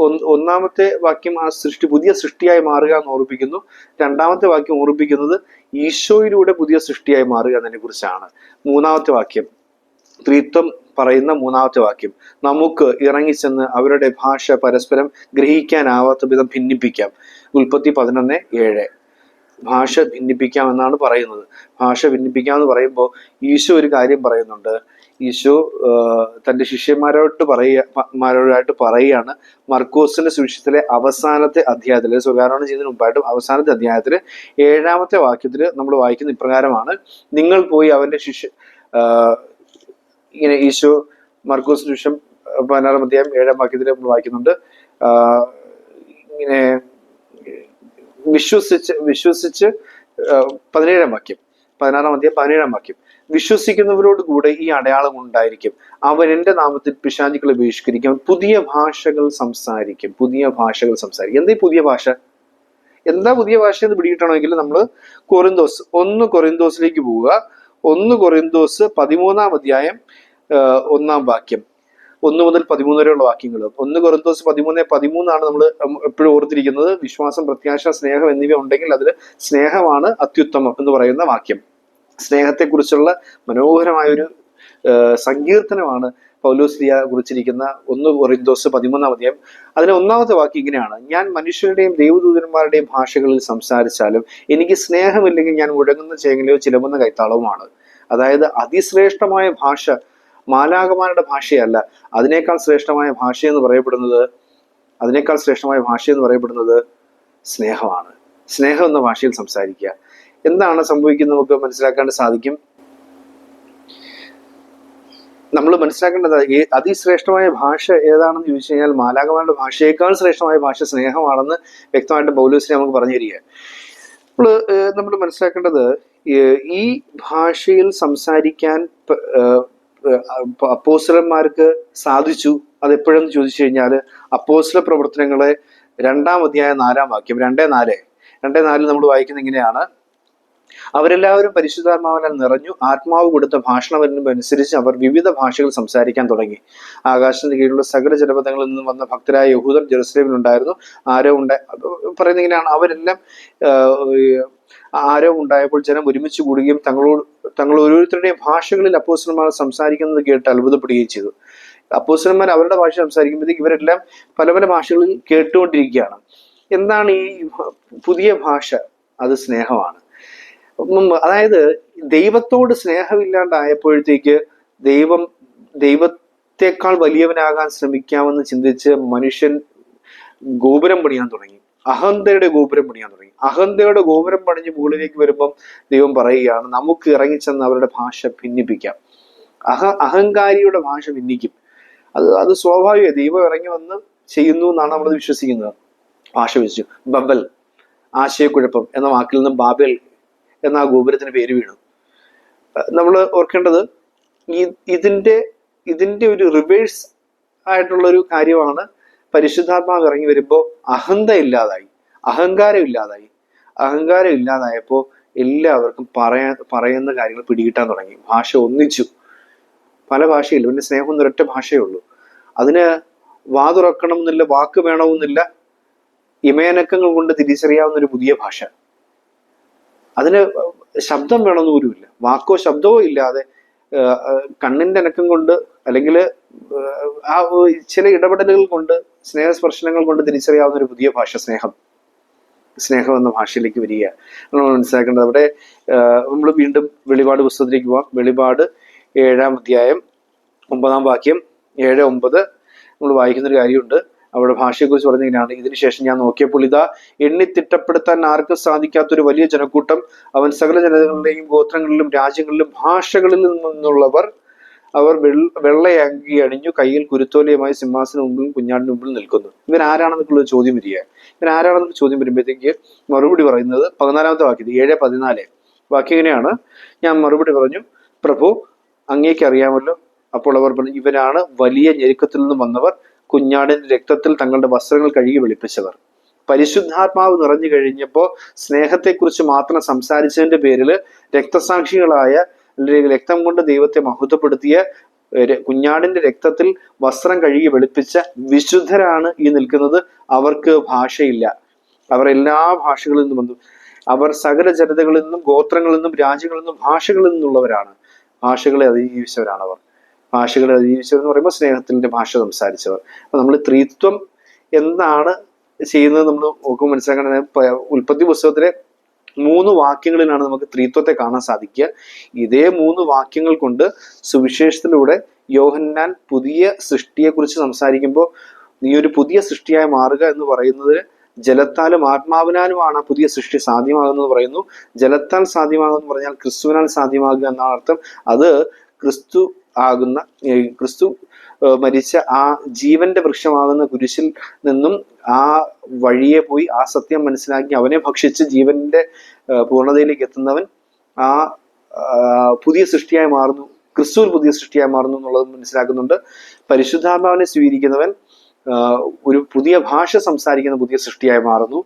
ഒന്നാമത്തെ വാക്യം ആ സൃഷ്ടി പുതിയ സൃഷ്ടിയായി മാറുക എന്ന് ഓർപ്പിക്കുന്നു രണ്ടാമത്തെ വാക്യം ഓർപ്പിക്കുന്നത് ഈശോയിലൂടെ പുതിയ സൃഷ്ടിയായി മാറുക എന്നതിനെ കുറിച്ചാണ്. മൂന്നാമത്തെ വാക്യം. ത്രിത്വം പറയുന്ന മൂന്നാമത്തെ വാക്യം. നമുക്ക് ഇറങ്ങിച്ചെന്ന് അവരുടെ ഭാഷ പരസ്പരം ഗ്രഹിക്കാനാവാത്ത വിധം ഭിന്നിപ്പിക്കാം. ഉൽപ്പത്തി പതിനൊന്ന് ഏഴ്. ഭാഷ ഭിന്നിപ്പിക്കാം എന്നാണ് പറയുന്നത്. ഭാഷ ഭിന്നിപ്പിക്കാം എന്ന് പറയുമ്പോൾ ഈശോ ഒരു കാര്യം പറയുന്നുണ്ട്. ഈശോ തന്റെ ശിഷ്യന്മാരോട്ട് പറയുക മാരോടായിട്ട് പറയുകയാണ്. മർക്കോസിന്റെ സുവിശേഷത്തിലെ അവസാനത്തെ അധ്യായത്തിൽ സ്വകാരണം ചെയ്യുന്നതിന് മുമ്പായിട്ടും അവസാനത്തെ അധ്യായത്തിൽ ഏഴാമത്തെ വാക്യത്തിൽ നമ്മൾ വായിക്കുന്ന ഇപ്രകാരമാണ് നിങ്ങൾ പോയി അവന്റെ ശിഷ്യ ഇങ്ങനെ ഈശോ മർക്കോസ് ശിഷ്യം പതിനാറാം അധ്യായം ഏഴാം വാക്യത്തിൽ നമ്മൾ വായിക്കുന്നുണ്ട്. ഇങ്ങനെ വിശ്വസിച്ച് വിശ്വസിച്ച് പതിനേഴാം വാക്യം പതിനാറാം അധ്യായം പതിനേഴാം വാക്യം. വിശ്വസിക്കുന്നവരോട് കൂടെ ഈ അടയാളം ഉണ്ടായിരിക്കും. അവൻ എന്റെ നാമത്തിൽ പിശാചുക്കളെ ബഹിഷ്കരിക്കും. പുതിയ ഭാഷകൾ സംസാരിക്കും. പുതിയ ഭാഷകൾ സംസാരിക്കും. എന്താ പുതിയ ഭാഷ? എന്താ പുതിയ ഭാഷ എന്ന് പിടികിട്ടണമെങ്കിൽ നമ്മൾ കൊറിന്തോസ് ഒന്ന് കൊറിന്തോസിലേക്ക് പോവുക. ഒന്ന് കൊറിന്തോസ് പതിമൂന്നാം അധ്യായം ഒന്നാം വാക്യം. ഒന്ന് മുതൽ പതിമൂന്ന് വരെയുള്ള വാക്യങ്ങൾ. ഒന്ന് കൊറന്തോസ് പതിമൂന്ന് പതിമൂന്നാണ് നമ്മൾ എപ്പോഴും ഓർത്തിരിക്കുന്നത്. വിശ്വാസം പ്രത്യാശ സ്നേഹം എന്നിവ ഉണ്ടെങ്കിൽ അതിൽ സ്നേഹമാണ് അത്യുത്തമം എന്ന് പറയുന്ന വാക്യം. സ്നേഹത്തെക്കുറിച്ചുള്ള മനോഹരമായ ഒരു സങ്കീർത്തനമാണ് പൗലോസ്ലിയ കുറിച്ചിരിക്കുന്ന ഒന്ന് കൊറിന്തോസ് പതിമൂന്നാം അധ്യായം. അതിലെ ഒന്നാമത്തെ വാക്ക് ഇങ്ങനെയാണ്. ഞാൻ മനുഷ്യരുടെയും ദൈവദൂതന്മാരുടെയും ഭാഷകളിൽ സംസാരിച്ചാലും എനിക്ക് സ്നേഹമില്ലെങ്കിൽ ഞാൻ മുഴങ്ങുന്ന ചേങ്ങലയോ ചിലവുന്ന കൈത്താളവുമാണ്. അതായത് അതിശ്രേഷ്ഠമായ ഭാഷ മാലാകമാരുടെ ഭാഷയല്ല. അതിനേക്കാൾ ശ്രേഷ്ഠമായ ഭാഷ എന്ന് പറയപ്പെടുന്നത് അതിനേക്കാൾ ശ്രേഷ്ഠമായ ഭാഷ എന്ന് പറയപ്പെടുന്നത് സ്നേഹമാണ്. സ്നേഹം എന്ന ഭാഷയിൽ സംസാരിക്കുക. എന്താണ് സംഭവിക്കുന്നത് നമുക്ക് മനസ്സിലാക്കാൻ സാധിക്കും? നമ്മൾ മനസ്സിലാക്കേണ്ടത് അതിശ്രേഷ്ഠമായ ഭാഷ ഏതാണെന്ന് ചോദിച്ചു കഴിഞ്ഞാൽ മാലാകമാരുടെ ഭാഷയേക്കാൾ ശ്രേഷ്ഠമായ ഭാഷ സ്നേഹമാണെന്ന് വ്യക്തമായിട്ട് ബൗലൂസിനെ നമുക്ക് പറഞ്ഞു തരിക. നമ്മൾ നമ്മൾ മനസ്സിലാക്കേണ്ടത് ഈ ഭാഷയിൽ സംസാരിക്കാൻ അപ്പോസ്റ്റലന്മാർക്ക് സാധിച്ചു. അത് എപ്പോഴെന്ന് ചോദിച്ചു കഴിഞ്ഞാൽ അപ്പോസ്റ്റല പ്രവർത്തനങ്ങളെ രണ്ടാം അധ്യായ നാലാം വാക്യം രണ്ടേ നാല്. രണ്ടേ നാലിൽ നമ്മൾ വായിക്കുന്ന ഇങ്ങനെയാണ്. അവരെല്ലാവരും പരിശുദ്ധാത്മാവിനാൽ നിറഞ്ഞു ആത്മാവ് കൊടുത്ത ഭാഷണം അനുസരിച്ച് അവർ വിവിധ ഭാഷകൾ സംസാരിക്കാൻ തുടങ്ങി. ആകാശത്തിന് കീഴിലുള്ള സകല ജനപദങ്ങളിൽ നിന്നും വന്ന ഭക്തരായ യഹൂദർ ജെറുസലേമിൽ ഉണ്ടായിരുന്നു. ആരോ ഉണ്ടായി പറയുന്നത് ഇങ്ങനെയാണ്. അവരെല്ലാം ആരോ ഉണ്ടായപ്പോൾ ജനം ഒരുമിച്ച് കൂടുകയും തങ്ങളോട് തങ്ങൾ ഓരോരുത്തരുടെയും ഭാഷകളിൽ അപ്പോസ്റ്റലന്മാർ സംസാരിക്കുന്നത് കേട്ട് അത്ഭുതപ്പെടുകയും ചെയ്തു. അപ്പോസ്റ്റലന്മാർ അവരുടെ ഭാഷ സംസാരിക്കുമ്പോഴത്തേക്ക് ഇവരെല്ലാം പല പല ഭാഷകളിൽ കേട്ടുകൊണ്ടിരിക്കുകയാണ്. എന്താണ് ഈ പുതിയ ഭാഷ? അത് സ്നേഹമാണ്. അതായത് ദൈവത്തോട് സ്നേഹമില്ലാണ്ടായപ്പോഴത്തേക്ക് ദൈവം ദൈവത്തെക്കാൾ വലിയവനാകാൻ ശ്രമിക്കാമെന്ന് ചിന്തിച്ച് മനുഷ്യൻ ഗോപുരം പണിയാൻ തുടങ്ങി. അഹന്തയുടെ ഗോപുരം പണിയാൻ തുടങ്ങി. അഹന്തയുടെ ഗോപുരം പണിഞ്ഞ് മുകളിലേക്ക് വരുമ്പം ദൈവം പറയുകയാണ് നമുക്ക് ഇറങ്ങിച്ചെന്ന് അവരുടെ ഭാഷ ഭിന്നിപ്പിക്കാം. അഹ അഹങ്കാരിയുടെ ഭാഷ ഭിന്നിക്കും. അത് അത് സ്വാഭാവിക ദൈവം ഇറങ്ങി വന്ന് ചെയ്യുന്നു എന്നാണ് നമ്മൾ വിശ്വസിക്കുന്നത്. ഭാഷ വിശ്വസിച്ചു. ബബൽ ആശയക്കുഴപ്പം എന്ന വാക്കിൽ നിന്ന് ബാബൽ എന്ന ആ ഗോപുരത്തിന് പേര് വീണു. നമ്മൾ ഓർക്കേണ്ടത് ഈ ഇതിന്റെ ഇതിന്റെ ഒരു റിവേഴ്സ് ആയിട്ടുള്ള ഒരു കാര്യമാണ് പരിശുദ്ധാത്മാവ് ഇറങ്ങി വരുമ്പോൾ അഹന്ത ഇല്ലാതായി അഹങ്കാരം ഇല്ലാതായി. അഹങ്കാരം ഇല്ലാതായപ്പോൾ എല്ലാവർക്കും പറയാ പറയുന്ന കാര്യങ്ങൾ പിടികിട്ടാൻ തുടങ്ങി. ഭാഷ ഒന്നിച്ചു. പല ഭാഷയില്ല പിന്നെ സ്നേഹം ഒരൊറ്റ ഭാഷയേ ഉള്ളൂ. അതിന് വാ തുറക്കണം എന്നില്ല വാക്ക് വേണമെന്നില്ല. ഇമയനക്കങ്ങൾ കൊണ്ട് തിരിച്ചറിയാവുന്ന ഒരു പുതിയ ഭാഷ. അതിന് ശബ്ദം വേണമെന്ന് വാക്കോ ശബ്ദമോ ഇല്ലാതെ കണ്ണിന്റെ അനക്കം കൊണ്ട് അല്ലെങ്കിൽ ആ ചില ഇടപെടലുകൾ കൊണ്ട് സ്നേഹസ്പർശനങ്ങൾ കൊണ്ട് തിരിച്ചറിയാവുന്ന ഒരു പുതിയ ഭാഷ സ്നേഹം. സ്നേഹം എന്ന ഭാഷയിലേക്ക് വരിക. നമ്മൾ മനസ്സിലാക്കേണ്ടത് അവിടെ നമ്മൾ വീണ്ടും വെളിപാട് പുസ്തകത്തിലേക്ക് പോവാം. വെളിപാട് ഏഴാം അധ്യായം ഒമ്പതാം വാക്യം ഏഴ് ഒമ്പത്. നമ്മൾ വായിക്കുന്ന ഒരു കാര്യമുണ്ട്. അവിടെ ഭാഷയെക്കുറിച്ച് പറഞ്ഞിങ്ങനെയാണ് ഇതിനുശേഷം ഞാൻ നോക്കിയപ്പോൾ ഇതാ എണ്ണി തിട്ടപ്പെടുത്താൻ ആർക്കും സാധിക്കാത്തൊരു വലിയ ജനക്കൂട്ടം. അവൻ സകല ജനതകളുടെയും ഗോത്രങ്ങളിലും രാജ്യങ്ങളിലും ഭാഷകളിൽ നിന്നുള്ളവർ അവർ വെള്ള വെള്ളയങ്കി അണിഞ്ഞു കയ്യിൽ കുരുത്തോലയുമായി സിംഹാസന മുമ്പിൽ കുഞ്ഞാടിന് മുമ്പിൽ നിൽക്കുന്നു. ഇവൻ ആരാണെന്നൊക്കെയുള്ള ചോദ്യം വരിക. ഇവൻ ആരാണെന്നൊക്കെ ചോദ്യം വരുമ്പോഴത്തേക്ക് മറുപടി പറയുന്നത് പതിനാലാമത്തെ വാക്യം ഏഴ് പതിനാല്. വാക്യം ഇങ്ങനെയാണ്. ഞാൻ മറുപടി പറഞ്ഞു പ്രഭു അങ്ങേക്ക് അറിയാമല്ലോ. അപ്പോൾ അവർ പറഞ്ഞു ഇവരാണ് വലിയ ഞെരുക്കത്തിൽ നിന്ന് വന്നവർ. കുഞ്ഞാടിന്റെ രക്തത്തിൽ തങ്ങളുടെ വസ്ത്രങ്ങൾ കഴുകി വെളുപ്പിച്ചവർ. പരിശുദ്ധാത്മാവ് നിറഞ്ഞു കഴിഞ്ഞപ്പോൾ സ്നേഹത്തെക്കുറിച്ച് മാത്രം സംസാരിച്ചതിന്റെ പേരിൽ രക്തസാക്ഷികളായ രക്തം കൊണ്ട് ദൈവത്തെ മഹത്വപ്പെടുത്തിയ കുഞ്ഞാടിന്റെ രക്തത്തിൽ വസ്ത്രം കഴുകി വെളുപ്പിച്ച വിശുദ്ധരാണ് ഈ നിൽക്കുന്നത്. അവർക്ക് ഭാഷയില്ല. അവർ എല്ലാ ഭാഷകളിൽ നിന്നും വന്നു. അവർ സകല ജനതകളിൽ നിന്നും ഗോത്രങ്ങളിൽ നിന്നും രാജ്യങ്ങളിൽ നിന്നും ഭാഷകളിൽ നിന്നുള്ളവരാണ്. ഭാഷകളെ അതിജീവിച്ചവരാണ് അവർ. ഭാഷകളെ അതിജീവിച്ചവർ എന്ന് പറയുമ്പോൾ സ്നേഹത്തിന്റെ ഭാഷ സംസാരിച്ചവർ. അപ്പൊ നമ്മൾ ത്രിത്വം എന്താണ് ചെയ്യുന്നത് നമ്മൾ നോക്കുമ്പോൾ മനസ്സിലാക്കണം ഉൽപ്പത്തി പുസ്തകത്തിലെ മൂന്ന് വാക്യങ്ങളിലാണ് നമുക്ക് ത്രിത്വത്തെ കാണാൻ സാധിക്കുക. ഇതേ മൂന്ന് വാക്യങ്ങൾ കൊണ്ട് സുവിശേഷത്തിലൂടെ യോഹന്നാൻ പുതിയ സൃഷ്ടിയെക്കുറിച്ച് സംസാരിക്കുമ്പോൾ നീ ഒരു പുതിയ സൃഷ്ടിയായി മാറുക എന്ന് പറയുന്നത് ജലത്താലും ആത്മാവിനാലുമാണ് ആ പുതിയ സൃഷ്ടി സാധ്യമാകുന്നത് പറയുന്നു. ജലത്താൽ സാധ്യമാകുമെന്ന് പറഞ്ഞാൽ ക്രിസ്തുവിനാൽ സാധ്യമാകുക എന്നാണ് അർത്ഥം. അത് ക്രിസ്തു ആകുന്ന ക്രിസ്തു മരിച്ച ആ ജീവന്റെ വൃക്ഷമാകുന്ന കുരിശിൽ നിന്നും ആ വഴിയെ പോയി ആ സത്യം മനസ്സിലാക്കി അവനെ ഭക്ഷിച്ച് ജീവന്റെ പൂർണതയിലേക്ക് എത്തുന്നവൻ ആ പുതിയ സൃഷ്ടിയായി മാറുന്നു. ക്രിസ്തുവിൽ പുതിയ സൃഷ്ടിയായി മാറുന്നു എന്നുള്ളത് മനസ്സിലാക്കുന്നുണ്ട്. പരിശുദ്ധാത്മാവിനെ സ്വീകരിക്കുന്നവൻ ഒരു പുതിയ ഭാഷ സംസാരിക്കുന്ന പുതിയ സൃഷ്ടിയായി മാറുന്നു.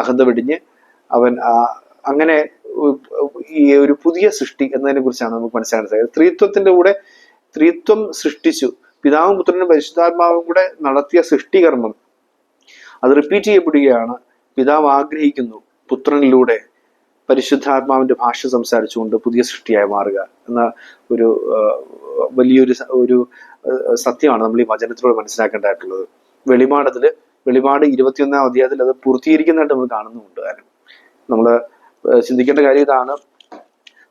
അഹന്ത വെടിഞ്ഞ് അവൻ അങ്ങനെ ഈ ഒരു പുതിയ സൃഷ്ടി എന്നതിനെ കുറിച്ചാണ് നമുക്ക് മനസ്സിലാക്കാൻ സാധിക്കുന്നത്. സ്ത്രീത്വത്തിന്റെ കൂടെ സ്ത്രീത്വം സൃഷ്ടിച്ചു. പിതാവും പുത്രനും പരിശുദ്ധാത്മാവും കൂടെ നടത്തിയ സൃഷ്ടികർമ്മം. അത് റിപ്പീറ്റ് ചെയ്യപ്പെടുകയാണ്. പിതാവ് ആഗ്രഹിക്കുന്നു പുത്രനിലൂടെ പരിശുദ്ധാത്മാവിന്റെ ഭാഷ സംസാരിച്ചുകൊണ്ട് പുതിയ സൃഷ്ടിയായി മാറുക എന്ന ഒരു വലിയൊരു ഒരു സത്യമാണ് നമ്മൾ ഈ വചനത്തിലൂടെ മനസ്സിലാക്കേണ്ടതായിട്ടുള്ളത്. വെളിപാടത്തിൽ വെളിപാട് ഇരുപത്തിയൊന്നാം അധ്യായത്തിൽ അത് പൂർത്തീകരിക്കുന്നതായിട്ട് നമ്മൾ കാണുന്നുണ്ട്. കാരണം നമ്മൾ ചിന്തിക്കേണ്ട കാര്യം ഇതാണ്.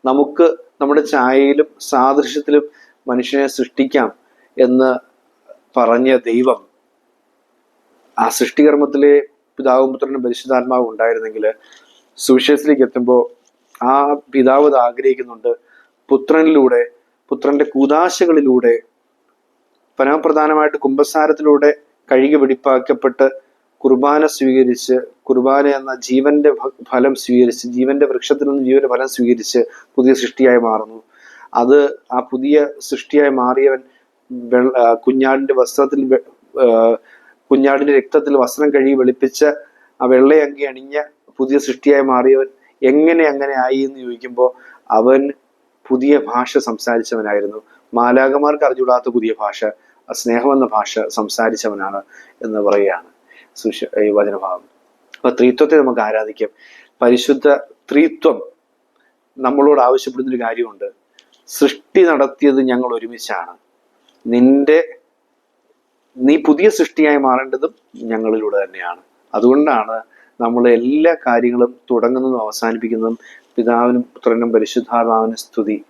നമുക്ക് നമ്മുടെ ഛായയിലും സാദൃശ്യത്തിലും മനുഷ്യനെ സൃഷ്ടിക്കാം. എന്ന് പറഞ്ഞ ദൈവം ആ സൃഷ്ടികർമ്മത്തിലെ പിതാവും പുത്രനും പരിശുദ്ധാത്മാവും ഉണ്ടായിരുന്നെങ്കിൽ സുവിശേഷത്തിലേക്ക് എത്തുമ്പോൾ ആ പിതാവ് അത് ആഗ്രഹിക്കുന്നുണ്ട്. പുത്രനിലൂടെ പുത്രന്റെ കൂതാശകളിലൂടെ പരമപ്രധാനമായിട്ട് കുംഭസാരത്തിലൂടെ കഴുകി വെടിപ്പാക്കപ്പെട്ട് കുർബാന സ്വീകരിച്ച് കുർബാന എന്ന ജീവന്റെ ഫലം സ്വീകരിച്ച് ജീവന്റെ വൃക്ഷത്തിൽ നിന്ന് ജീവന്റെ ഫലം സ്വീകരിച്ച് പുതിയ സൃഷ്ടിയായി മാറുന്നു. അത് ആ പുതിയ സൃഷ്ടിയായി മാറിയവൻ കുഞ്ഞാടിന്റെ വസ്ത്രത്തിൽ കുഞ്ഞാടിന്റെ രക്തത്തിൽ വസ്ത്രം കഴുകി വെളുപ്പിച്ച ആ വെള്ളയങ്കി അണിഞ്ഞ പുതിയ സൃഷ്ടിയായി മാറിയവൻ എങ്ങനെ അങ്ങനെ ആയി എന്ന് ചോദിക്കുമ്പോൾ അവൻ പുതിയ ഭാഷ സംസാരിച്ചവനായിരുന്നു. മാലാകമാർക്ക് അറിഞ്ഞുകൂടാത്ത പുതിയ ഭാഷ സ്നേഹം എന്ന ഭാഷ സംസാരിച്ചവനാണ് എന്ന് പറയുകയാണ് സുശ ഈ വചനഭാഗം. അപ്പൊ ത്രിത്വത്തെ നമുക്ക് ആരാധിക്കാം? പരിശുദ്ധ ത്രിത്വം നമ്മളോട് ആവശ്യപ്പെടുന്ന ഒരു കാര്യമുണ്ട്. സൃഷ്ടി നടത്തിയത് ഞങ്ങൾ ഒരുമിച്ചാണ്. നിന്റെ നീ പുതിയ സൃഷ്ടിയായി മാറേണ്ടതും ഞങ്ങളിലൂടെ തന്നെയാണ്. അതുകൊണ്ടാണ് നമ്മൾ എല്ലാ കാര്യങ്ങളും തുടങ്ങുന്നതും അവസാനിപ്പിക്കുന്നതും പിതാവിനും പുത്രനും പരിശുദ്ധാത്മാവിനും സ്തുതി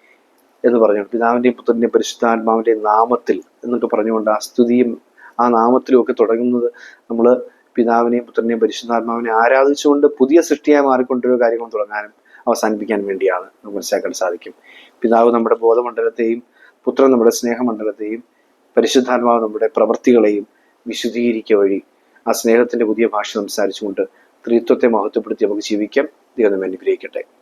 എന്ന് പറഞ്ഞു പിതാവിന്റെയും പുത്രന്റെയും പരിശുദ്ധാത്മാവിന്റെയും നാമത്തിൽ എന്നൊക്കെ പറഞ്ഞുകൊണ്ട് ആ സ്തുതിയും ആ നാമത്തിലും ഒക്കെ തുടങ്ങുന്നത് നമ്മൾ പിതാവിനെയും പുത്രനെയും പരിശുദ്ധാത്മാവിനെ ആരാധിച്ചുകൊണ്ട് പുതിയ സൃഷ്ടിയായി മാറിക്കൊണ്ടൊരു കാര്യങ്ങൾ തുടങ്ങാനും അവസാനിപ്പിക്കാൻ വേണ്ടിയാണ് നമുക്ക് മനസ്സിലാക്കാൻ സാധിക്കും. പിതാവ് നമ്മുടെ ബോധമണ്ഡലത്തെയും പുത്രൻ നമ്മുടെ സ്നേഹമണ്ഡലത്തെയും പരിശുദ്ധാത്മാവ് നമ്മുടെ പ്രവൃത്തികളെയും വിശുദ്ധീകരിക്കുക വഴി ആ സ്നേഹത്തിന്റെ പുതിയ ഭാഷ സംസാരിച്ചുകൊണ്ട് ത്രിത്വത്തെ മഹത്വപ്പെടുത്തി നമുക്ക് ജീവിക്കാം. ദൈവം അനുഗ്രഹിക്കട്ടെ.